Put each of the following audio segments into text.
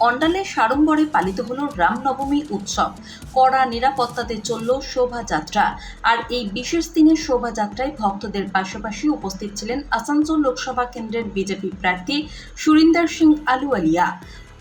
অন্ডালে সাড়ম্বরে পালিত হলো রামনবমী উৎসব। কড়া নিরাপত্তাতে চলল শোভাযাত্রা। আর এই বিশেষ দিনের শোভাযাত্রায় ভক্তদের পাশাপাশি উপস্থিত ছিলেন আসানসোল লোকসভা কেন্দ্রের বিজেপি প্রার্থী সুরিন্দর সিং আলুয়ালিয়া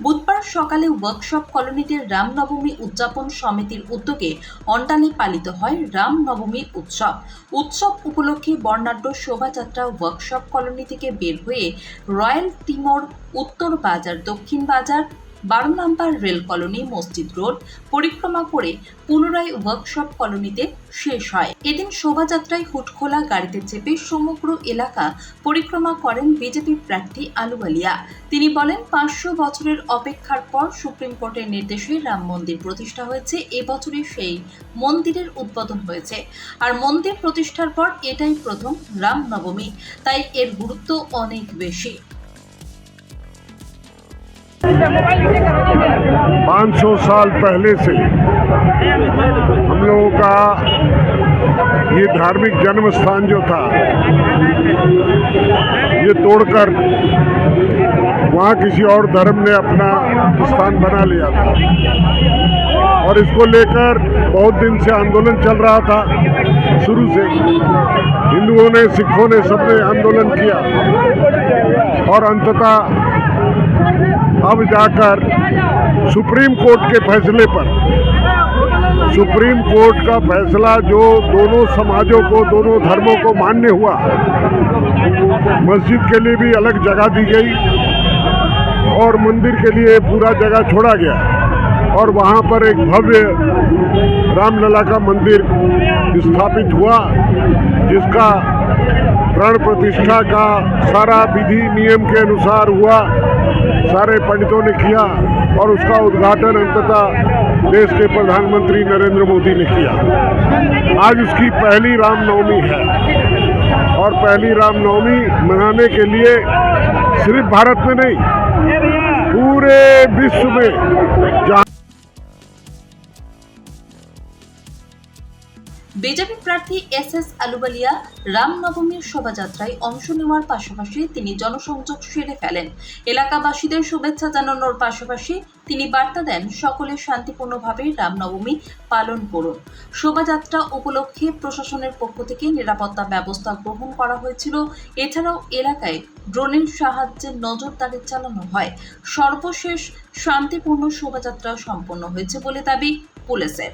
বুধবার সকালে ওয়ার্কশপ কলোনিতে রামনবমী উদযাপন সমিতির উদ্যোগে অন্ডালে পালিত হয় রামনবমী উৎসব। উৎসব উপলক্ষে বর্ণাঢ্য শোভাযাত্রা ওয়ার্কশপ কলোনি থেকে বের হয়ে রয়্যাল টিমোর উত্তর বাজার, দক্ষিণ বাজার বারো নম্বর রেল কলোনি মসজিদ রোড পরিক্রমা করে পুনরায় ওয়ার্কশপ কলোনিতে শেষ হয়। এদিন শোভাযাত্রায় হুটখোলা গাড়িতে চেপে সমগ্র এলাকা পরিক্রমা করেন বিজেপি প্রার্থী আলুওয়ালিয়া তিনি বলেন, পাঁচশো বছরের অপেক্ষার পর সুপ্রিম কোর্টের নির্দেশে রাম মন্দির প্রতিষ্ঠা হয়েছে। এবছরে সেই মন্দিরের উদ্বোধন হয়েছে। আর মন্দির প্রতিষ্ঠার পর এটাই প্রথম রাম নবমী। তাই এর গুরুত্ব অনেক বেশি। 500 साल पहले से हम लोगों का ये धार्मिक जन्म स्थान जो था, ये तोड़कर वहाँ किसी और धर्म ने अपना स्थान बना लिया था। और इसको लेकर बहुत दिन से आंदोलन चल रहा था शुरू से। हिंदुओं ने, सिखों ने सबने आंदोलन किया। और अंततः अब जाकर सुप्रीम कोर्ट के फैसले पर। सुप्रीम कोर्ट का फैसला जो दोनों समाजों को, दोनों धर्मों को मान्य हुआ, मस्जिद के लिए भी अलग जगह दी गई और मंदिर के लिए पूरा जगह छोड़ा गया और वहाँ पर एक भव्य रामलला का मंदिर स्थापित हुआ, जिसका प्राण प्रतिष्ठा का सारा विधि नियम के अनुसार हुआ। सारे पंडितों ने किया और उसका उद्घाटन अंततः देश के प्रधानमंत्री नरेंद्र मोदी ने किया। आज उसकी पहली रामनवमी है और पहली रामनवमी मनाने के लिए सिर्फ़ भारत में नहीं, पूरे विश्व में जहाँ বিজেপি প্রার্থী এস এস আলুবালিয়া রামনবমীর শোভাযাত্রায় অংশ নেওয়ার পাশাপাশি তিনি জনসংযোগ সেরে ফেলেন। এলাকাবাসীদের শুভেচ্ছা জানানোর পাশাপাশি তিনি বার্তা দেন সকলে শান্তিপূর্ণভাবে রামনবমী পালন করুন। শোভাযাত্রা উপলক্ষে প্রশাসনের পক্ষ থেকে নিরাপত্তা ব্যবস্থা গ্রহণ করা হয়েছিল। এছাড়াও এলাকায় ড্রোনের সাহায্যে নজরদারি চালানো হয়। সর্বশেষ শান্তিপূর্ণ শোভাযাত্রা সম্পন্ন হয়েছে বলে দাবি পুলিশের।